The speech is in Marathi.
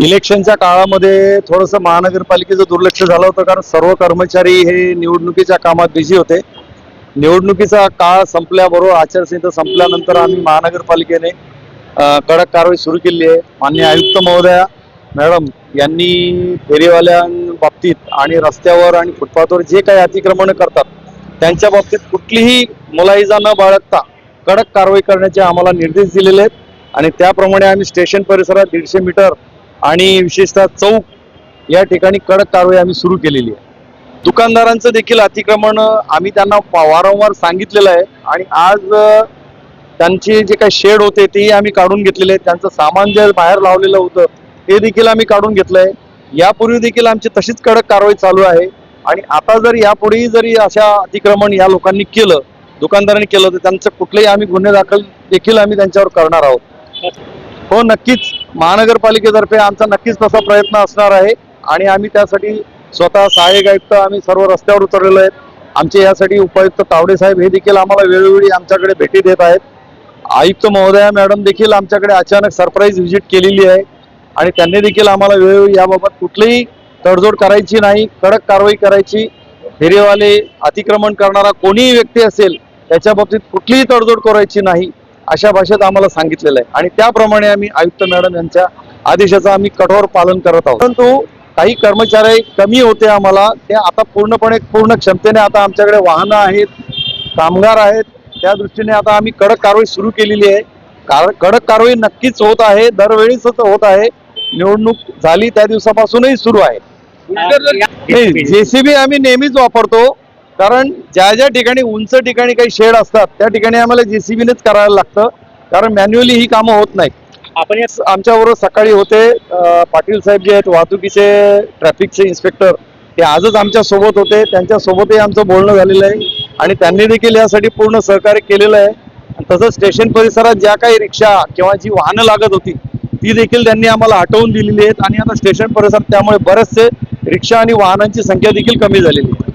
इलेक्शनच्या काळामध्ये थोडंसं महानगरपालिकेचं दुर्लक्ष झालं होतं कारण सर्व कर्मचारी हे निवडणुकीच्या कामात बिझी होते. निवडणुकीचा काळ संपल्याबरोबर आचारसंहिता संपल्यानंतर आम्ही महानगरपालिकेने कडक कारवाई सुरू केली आहे. मान्य आयुक्त महोदया मॅडम यांनी फेरीवाल्यांबाबतीत आणि रस्त्यावर आणि फुटपाथवर जे काही अतिक्रमण करतात त्यांच्या बाबतीत कुठलीही मुलाईजा न बाळगता कडक कारवाई करण्याचे आम्हाला निर्देश दिलेले आहेत. आणि त्याप्रमाणे आम्ही स्टेशन परिसरात दीडशे मीटर आणि विशेषतः चौक या ठिकाणी कडक कारवाई आम्ही सुरू केलेली आहे. दुकानदारांचं देखील अतिक्रमण आम्ही त्यांना वारंवार सांगितलेलं आहे. आणि आज त्यांचे जे काही शेड होते तेही आम्ही काढून घेतलेले आहेत. त्यांचं सामान जे बाहेर लावलेलं होतं ते देखील आम्ही काढून घेतलं आहे यापूर्वी देखील आमची तशीच कडक कारवाई चालू आहे. आणि आता जर यापुढेही जरी अशा अतिक्रमण या लोकांनी केलं दुकानदारांनी केलं तर त्यांचं कुठलेही आम्ही गुन्हे दाखल देखील आम्ही त्यांच्यावर करणार आहोत. हो नक्कीच. महानगरपालिकेतर्फे आमचा नक्कीच तसा प्रयत्न असणार आहे. आणि आम्ही त्यासाठी स्वतः सहाय्यक आयुक्त आम्ही सर्व रस्त्यावर उतरलेलो आहेत. आमचे यासाठी उपायुक्त तावडे साहेब हे देखील आम्हाला वेळोवेळी आमच्याकडे भेटी देत आहेत. आयुक्त महोदया मॅडम देखील आमच्याकडे अचानक सरप्राईज व्हिजिट केलेली आहे. आणि त्यांनी देखील आम्हाला वेळोवेळी याबाबत कुठलीही तडजोड करायची नाही कडक कारवाई करायची. फेरीवाले अतिक्रमण करणारा कोणीही व्यक्ती असेल त्याच्या बाबतीत कुठलीही तडजोड करायची नाही. अशा भाषेत आम्हाला सांगितलेलं आहे. आणि त्याप्रमाणे आम्ही आयुक्त मॅडम यांच्या आदेशाचं आम्ही कठोर पालन करत आहोत. परंतु काही कर्मचारी कमी होते आम्हाला. ते आता पूर्णपणे पूर्ण क्षमतेने आता आमच्याकडे वाहनं आहेत कामगार आहेत. त्या दृष्टीने आता आम्ही कडक कारवाई सुरू केलेली आहे. कार कडक कारवाई नक्कीच होत आहे. दरवेळीच होत आहे. निवडणूक झाली त्या दिवसापासूनही सुरू आहे. जेसीबी आम्ही नेहमीच वापरतो. कारण ज्या ज्या ठिकाणी उंच ठिकाणी काही शेड असतात त्या ठिकाणी आम्हाला जेसीबीनेच करायला लागतं. कारण मॅन्युअली ही कामं होत नाहीत. आपण या आमच्याबरोबर सकाळी होते अं, पाटील साहेब जे आहेत वाहतुकीचे ट्रॅफिकचे इन्स्पेक्टर ते आजच आमच्यासोबत होते. त्यांच्या सोबतही आमचं बोलणं झालेलं आहे. आणि त्यांनी देखील यासाठी पूर्ण सहकार्य केलेलं आहे. आणि तसंच स्टेशन परिसरात ज्या काही रिक्षा किंवा जी वाहनं लागत होती ती देखील त्यांनी आम्हाला हटवून दिलेली आहेत. आणि आता स्टेशन परिसरात त्यामुळे बरेचसे रिक्षा आणि वाहनांची संख्या देखील कमी झालेली आहे.